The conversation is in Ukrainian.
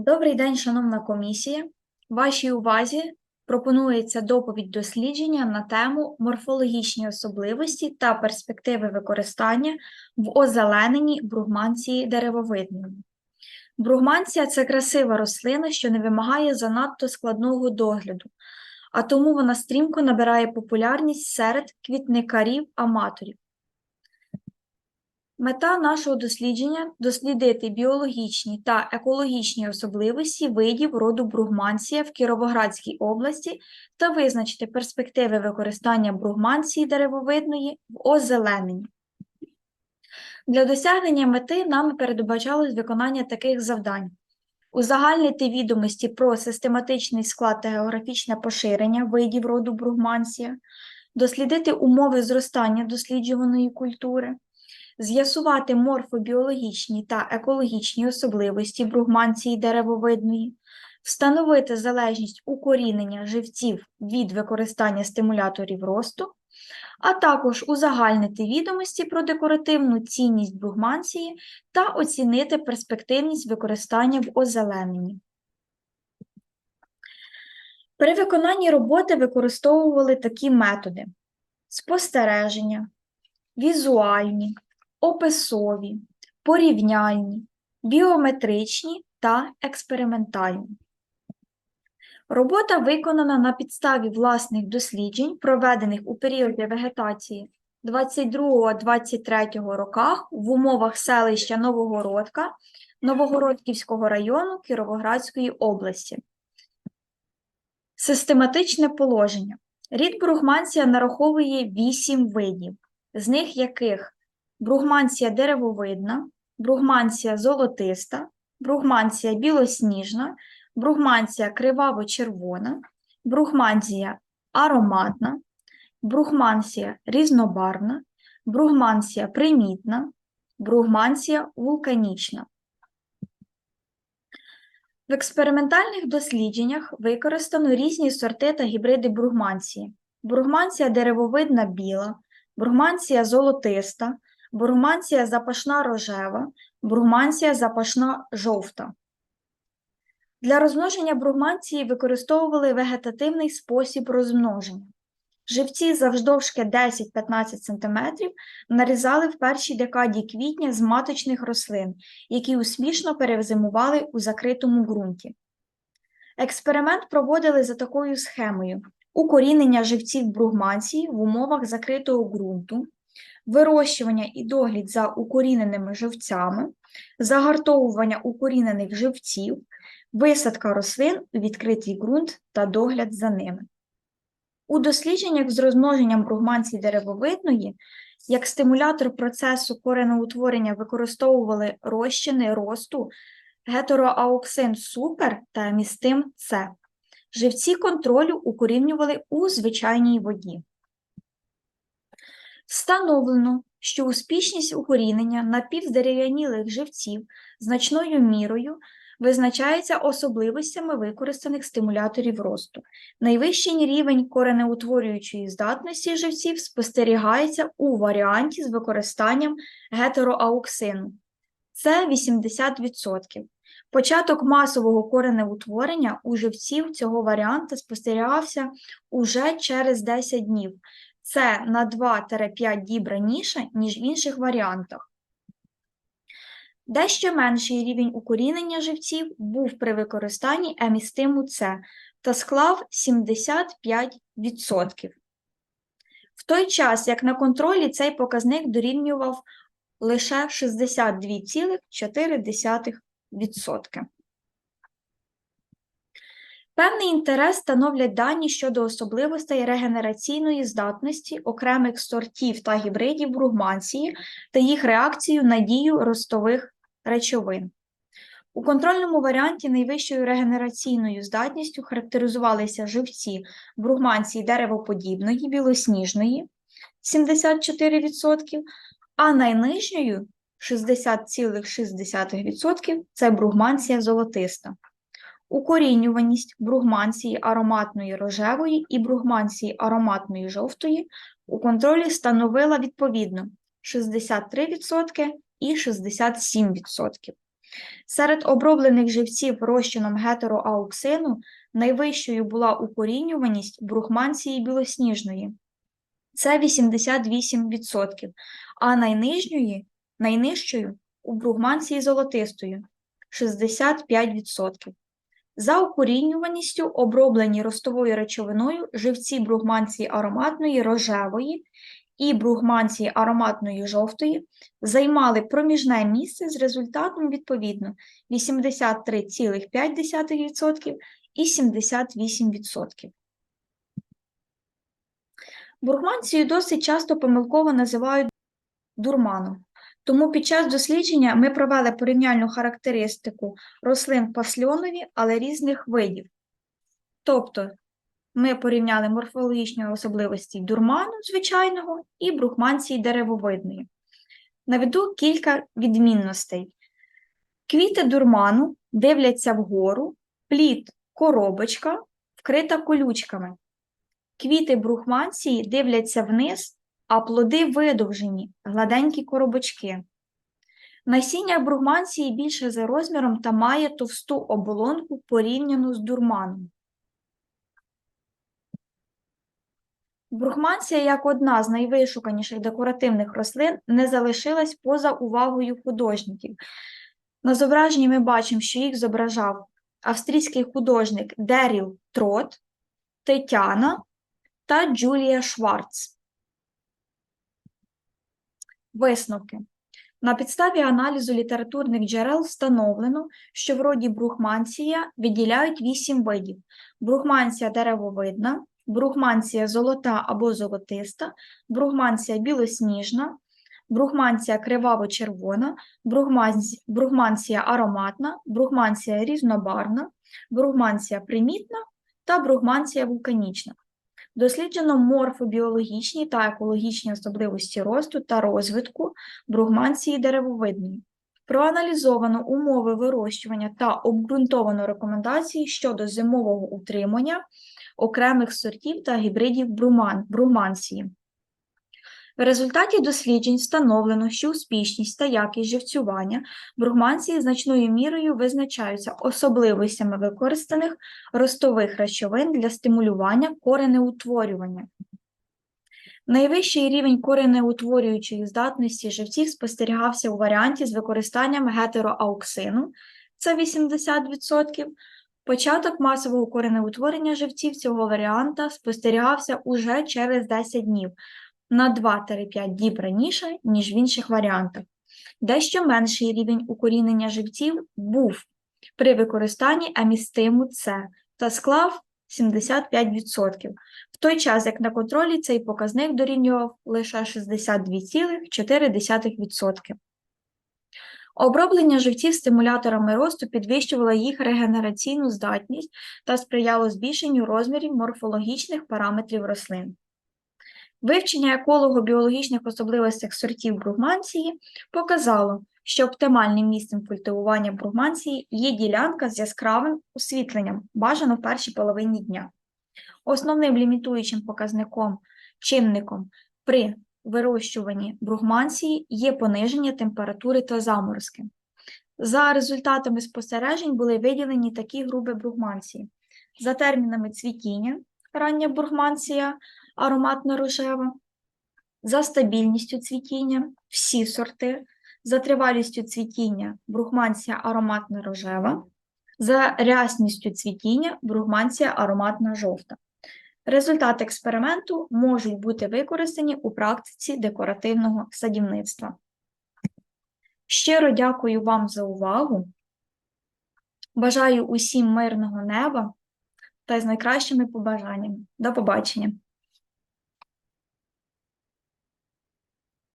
Добрий день, шановна комісія. Вашій увазі пропонується доповідь дослідження на тему морфологічні особливості та перспективи використання в озелененні бругманції деревовидної. Бругманція – це красива рослина, що не вимагає занадто складного догляду, а тому вона стрімко набирає популярність серед квітникарів-аматорів. Мета нашого дослідження – дослідити біологічні та екологічні особливості видів роду бругманція в Кіровоградській області та визначити перспективи використання бругманції деревовидної в озелененні. Для досягнення мети нами передбачалось виконання таких завдань. Узагальнити відомості про систематичний склад та географічне поширення видів роду бругманція, дослідити умови зростання досліджуваної культури, з'ясувати морфобіологічні та екологічні особливості бругманції деревовидної, встановити залежність укорінення живців від використання стимуляторів росту, а також узагальнити відомості про декоративну цінність бругманції та оцінити перспективність використання в озелененні. При виконанні роботи використовували такі методи: спостереження, візуальні, описові, порівняльні, біометричні та експериментальні. Робота виконана на підставі власних досліджень, проведених у періоді вегетації 22-23 роках в умовах селища Новогородка Новогородківського району Кіровоградської області. Систематичне положення. Рід бругманція нараховує 8 видів, з них яких бругманція деревовидна, бругманція золотиста, бругманція білосніжна, бругманція криваво-червона, бругманція ароматна, бругманція різнобарвна, бругманція примітна, бругманція вулканічна. В експериментальних дослідженнях використано різні сорти та гібриди бругманції. Бругманція деревовидна біла, бругманція золотиста, бругманція запашна рожева, бругманція запашна жовта. Для розмноження бругманції використовували вегетативний спосіб розмноження. Живці завждовжки 10-15 см нарізали в першій декаді квітня з маточних рослин, які успішно перезимували у закритому ґрунті. Експеримент проводили за такою схемою: укорінення живців бругманції в умовах закритого ґрунту, вирощування і догляд за укоріненими живцями, загартовування укорінених живців, висадка рослин відкритий ґрунт та догляд за ними. У дослідженнях з розмноженням бругманції деревовидної як стимулятор процесу кореноутворення використовували розчини росту гетероауксин супер та амістим С. Живці контролю укорінювали у звичайній воді. Встановлено, що успішність укорінення напівздерев'янілих живців значною мірою визначається особливостями використаних стимуляторів росту. Найвищий рівень коренеутворюючої здатності живців спостерігається у варіанті з використанням гетероауксину. Це 80%. Початок масового коренеутворення у живців цього варіанта спостерігався уже через 10 днів. Це на 2-5 діб раніше, ніж в інших варіантах. Дещо менший рівень укорінення живців був при використанні емістиму С та склав 75%. В той час, як на контролі цей показник дорівнював лише 62,4%. Певний інтерес становлять дані щодо особливостей регенераційної здатності окремих сортів та гібридів бругманції та їх реакцію на дію ростових речовин. У контрольному варіанті найвищою регенераційною здатністю характеризувалися живці бругманції деревоподібної, білосніжної 74%, а найнижньою 60,6% це бругманція золотиста. Укорінюваність бругманції ароматної рожевої і бругманції ароматної жовтої у контролі становила відповідно 63% і 67%. Серед оброблених живців розчином гетероауксину найвищою була укорінюваність брухманції білосніжної. Це 88%, а найнижньої, найнижчою у бругманції золотистої 65%. За укорінюваністю оброблені ростовою речовиною живці бругманції ароматної рожевої і бругманції ароматної жовтої займали проміжне місце з результатом відповідно 83,5% і 78%. Бургманцію досить часто помилково називають дурманом. Тому під час дослідження ми провели порівняльну характеристику рослин пасльонові, але різних видів. Тобто ми порівняли морфологічні особливості дурману звичайного і брухманції деревовидної. Наведу кілька відмінностей. Квіти дурману дивляться вгору, плід коробочка, вкрита колючками. Квіти брухманції дивляться вниз, а плоди видовжені, гладенькі коробочки. Насіння брухманції більше за розміром та має товсту оболонку порівняно з дурманом. Брухманція, як одна з найвишуканіших декоративних рослин, не залишилась поза увагою художників. На зображенні ми бачимо, що їх зображав австрійський художник Деріл Трот, Тетяна та Джулія Шварц. Висновки. На підставі аналізу літературних джерел встановлено, що в роді брухманція виділяють вісім видів: брухманція деревовидна, брухманція золота або золотиста, брухманція білосніжна, брухманція криваво-червона, брухманці- брухманція ароматна, брухманція різнобарна, брухманція примітна та брухманція вулканічна. Досліджено морфобіологічні та екологічні особливості росту та розвитку бругманції деревовидної. Проаналізовано умови вирощування та обґрунтовано рекомендації щодо зимового утримання окремих сортів та гібридів бруман, бругманції. В результаті досліджень встановлено, що успішність та якість живцювання бругманції значною мірою визначаються особливостями використаних ростових речовин для стимулювання коренеутворювання. Найвищий рівень коренеутворюючої здатності живців спостерігався у варіанті з використанням гетероауксину – це 80%. Початок масового коренеутворення живців цього варіанта спостерігався уже через 10 днів, на 2-5 діб раніше, ніж в інших варіантах. Дещо менший рівень укорінення живців був при використанні амістиму С та склав 75%, в той час як на контролі цей показник дорівнював лише 62,4%. Оброблення живців стимуляторами росту підвищувало їх регенераційну здатність та сприяло збільшенню розмірів морфологічних параметрів рослин. Вивчення еколого-біологічних особливостей сортів бругманції показало, що оптимальним місцем культивування бругманції є ділянка з яскравим освітленням, бажано в першій половині дня. Основним лімітуючим показником чинником при вирощуванні бругманції є пониження температури та заморозки. За результатами спостережень були виділені такі групи бругманції. За термінами цвітіння, рання бругманція ароматно-рожева, за стабільністю цвітіння всі сорти, за тривалістю цвітіння бругманція ароматно-рожева, за рясністю цвітіння бругманція ароматна жовта. Результати експерименту можуть бути використані у практиці декоративного садівництва. Щиро дякую вам за увагу. Бажаю усім мирного неба та з найкращими побажаннями. До побачення!